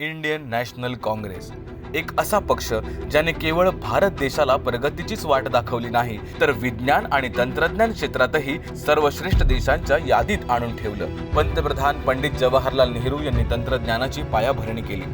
Indian national Congress. एक असा पक्ष ज्याने केवळ भारत देशाला प्रगतीचीच वाट दाखवली नाही तर विज्ञान आणि तंत्रज्ञान क्षेत्रातही सर्वश्रेष्ठ देशांच्या यादीत आणून ठेवलं. पंतप्रधान पंडित जवाहरलाल नेहरू यांनी तंत्रज्ञानाची पायाभरणी केली.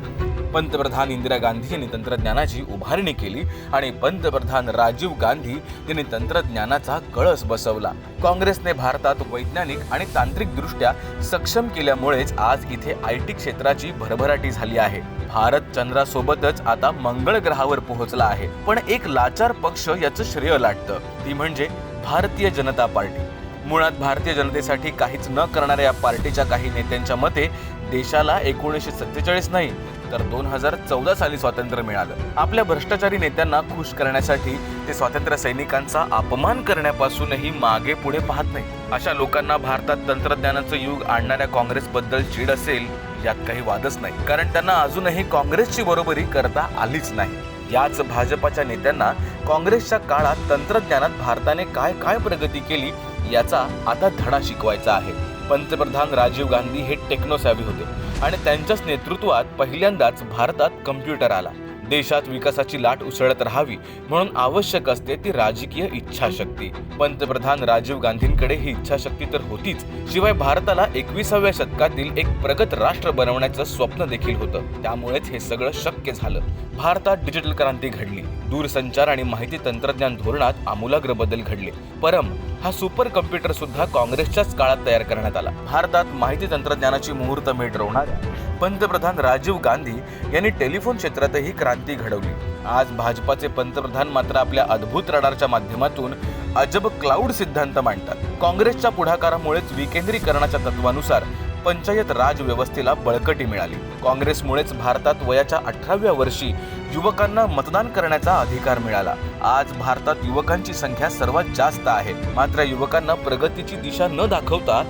पंतप्रधान इंदिरा गांधी यांनी तंत्रज्ञानाची उभारणी केली आणि पंतप्रधान राजीव गांधी यांनी तंत्रज्ञानाचा कळस बसवला. काँग्रेसने भारतात वैज्ञानिक आणि तांत्रिक दृष्ट्या सक्षम केल्यामुळेच आज इथे आय टी क्षेत्राची भरभराटी झाली आहे. भारत चंद्रासोबतच आता मंगळ ग्रहावर पोहोचला आहे. पण एक लाचार पक्ष याचं श्रेय लाटतं. ती म्हणजे भारतीय जनता पार्टी. मुळात भारतीय जनतेसाठी काहीच न करणाऱ्या या पार्टीच्या काही नेत्यांच्या मते देशाला एकोणीसशे सत्तेचाळीस नाही तर दोन हजार चौदा साली स्वातंत्र्य मिळालं. आपल्या भ्रष्टाचारी नेत्यांना खुश करण्यासाठी ते स्वातंत्र्य सैनिकांचा अपमान करण्यापासूनही मागे पुढे पाहत नाही अशा लोकांना भारतात तंत्रज्ञानाचं युग आणणाऱ्या काँग्रेसबद्दल चीड असेल यात काही वादच नाही. कारण त्यांना अजूनही काँग्रेसची बरोबरी करता आलीच नाही. याच भाजपाच्या नेत्यांना काँग्रेसच्या काळात तंत्रज्ञानात भारताने काय काय प्रगती केली याचा आता धडा शिकवायचा आहे. पंतप्रधान राजीव गांधी हे टेक्नोसॅव्ही होते आणि त्यांच्याच नेतृत्वात पहिल्यांदाच भारतात कम्प्युटर आला. देशात विकासाची लाट उसळत राहावी म्हणून आवश्यक असते ती राजकीय इच्छाशक्ती. पंतप्रधान राजीव गांधींकडे ही इच्छाशक्ती तर होतीच शिवाय भारताला एकविसाव्या शतकातील एक प्रगत राष्ट्र बनवण्याचं स्वप्न देखील होतं. त्यामुळेच हे सगळं शक्य झालं. भारतात डिजिटल क्रांती घडली. दूरसंचार आणि माहिती तंत्रज्ञान धोरणात आमूलाग्र बदल घडले. परम हा सुपर कम्प्युटर सुद्धा काँग्रेसच्याच काळात तयार करण्यात आला. भारतात माहिती तंत्रज्ञानाची मुहूर्त मेट रोवणाऱ्या पंतप्रधान राजीव गांधी यांनी टेलिफोन क्षेत्रातही क्रांती घडवली. आज भाजपाचे पंतप्रधान मात्र आपल्या अद्भुत रडारच्या माध्यमातून अजब क्लाउड सिद्धांत मांडतात. काँग्रेसच्या पुढाकारामुळेच विकेंद्रीकरणाच्या तत्वानुसार पंचायत राज व्यवस्थेला बळकटी मिळाली. काँग्रेसमुळेच भारतात वयाच्या अठराव्या वर्षी युवकांना मतदान करण्याचा अधिकार मिळाला. आज भारतात युवकांची संख्या सर्वात जास्त आहे. मात्र युवकांना प्रगतीची दिशा न दाखवता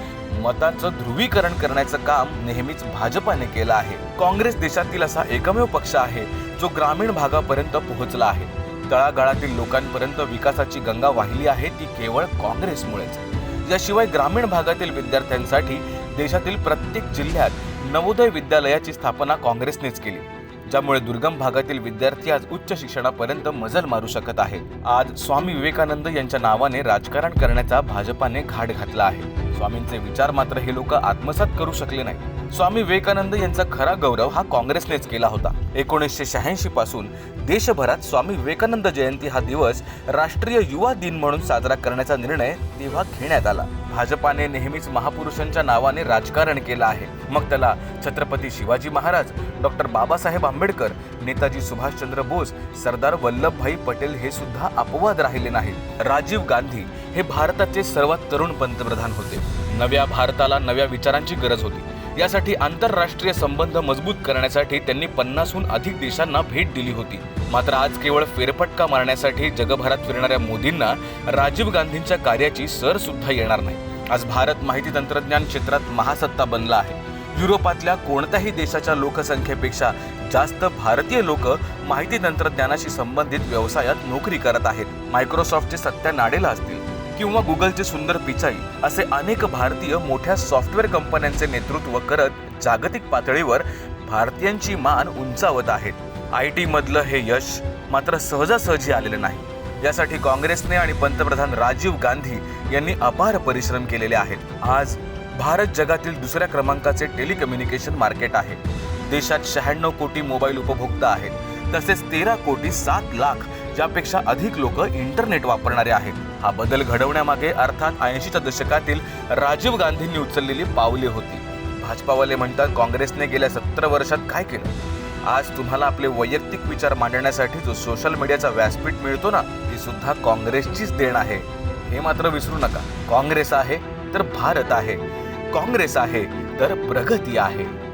मतांचं ध्रुवीकरण करण्याचं काम नेहमीच भाजपाने केलं आहे. काँग्रेस देशातील असा एकमेव पक्ष आहे जो ग्रामीण भागापर्यंत पोहोचला आहे. तळागाळातील लोकांपर्यंत विकासाची गंगा वाहिली आहे ती केवळ काँग्रेसमुळेच. याशिवाय ग्रामीण भागातील विद्यार्थ्यांसाठी देशातील प्रत्येक जिल्ह्यात नवोदय विद्यालयाची स्थापना काँग्रेसनेच केली. ज्यामुळे दुर्गम भागातील विद्यार्थी आज उच्च शिक्षणापर्यंत मजल मारू शकत आहेत. आज स्वामी विवेकानंद यांच्या नावाने राजकारण करण्याचा भाजपाने घाट घातला आहे. स्वामींचे विचार मात्र हे लोक आत्मसात करू शकले नाही स्वामी विवेकानंद यांचा खरा गौरव हा काँग्रेसनेच केला होता. एकोणीसशे शहाऐंशी पासून देशभरात स्वामी विवेकानंद जयंती हा दिवस राष्ट्रीय युवा दिन म्हणून साजरा करण्याचा निर्णय तेव्हा घेण्यात आला. भाजपाने नेहमीच महापुरुषांच्या नावाने राजकारण केलं आहे. मग त्याला छत्रपती शिवाजी महाराज डॉक्टर बाबासाहेब आंबेडकर नेताजी सुभाषचंद्र बोस सरदार वल्लभभाई पटेल हे सुद्धा अपवाद राहिले नाहीत. राजीव गांधी हे भारताचे सर्वात तरुण पंतप्रधान होते. नव्या भारताला नव्या विचारांची गरज होती. यासाठी आंतरराष्ट्रीय संबंध मजबूत करण्यासाठी त्यांनी पन्नासहून अधिक देशांना भेट दिली होती. मात्र आज केवळ फेरफटका मारण्यासाठी जगभरात फिरणाऱ्या मोदींना राजीव गांधींच्या कार्याची सर सुद्धा येणार नाही. आज भारत माहिती तंत्रज्ञान क्षेत्रात महासत्ता बनला आहे. युरोपातल्या कोणत्याही देशाच्या लोकसंख्येपेक्षा जास्त भारतीय लोक माहिती तंत्रज्ञानाशी संबंधित व्यवसायात नोकरी करत आहेत. मायक्रोसॉफ्टचे सत्या नाडेला असतील. किंवा गुगलचे सुंदर पिचाई असे अनेक भारतीय मोठ्या सॉफ्टवेअर कंपन्यांचे नेतृत्व करत जागतिक पातळीवर भारतीयांची मान उंचावत आहेत आय टी मधलं हे यश मात्र सहजासहजी आलेलं नाही. यासाठी काँग्रेसने आणि पंतप्रधान राजीव गांधी यांनी अपार परिश्रम केलेले आहेत. आज भारत जगातील दुसऱ्या क्रमांकाचे टेलिकम्युनिकेशन मार्केट आहे. देशात शहाण्णव कोटी मोबाईल उपभोक्ता आहेत. तसेच तेरा कोटी सात लाख ज्यापेक्षा अधिक लोक इंटरनेट वापरणारे आहेत. हा बदल घडवण्यामागे अर्थात ऐंशीच्या दशकातील राजीव गांधींनी उचललेली पावले होती. भाजपावाले म्हणतात काँग्रेसने गेल्या सत्तर वर्षात काय केलं? आज तुम्हाला आपले वैयक्तिक विचार मांडण्यासाठी जो सोशल मीडियाचा व्यासपीठ मिळतो ना ती सुद्धा काँग्रेसचीच देण आहे. हे मात्र विसरू नका. काँग्रेस आहे तर भारत आहे. काँग्रेस आहे तर प्रगती आहे.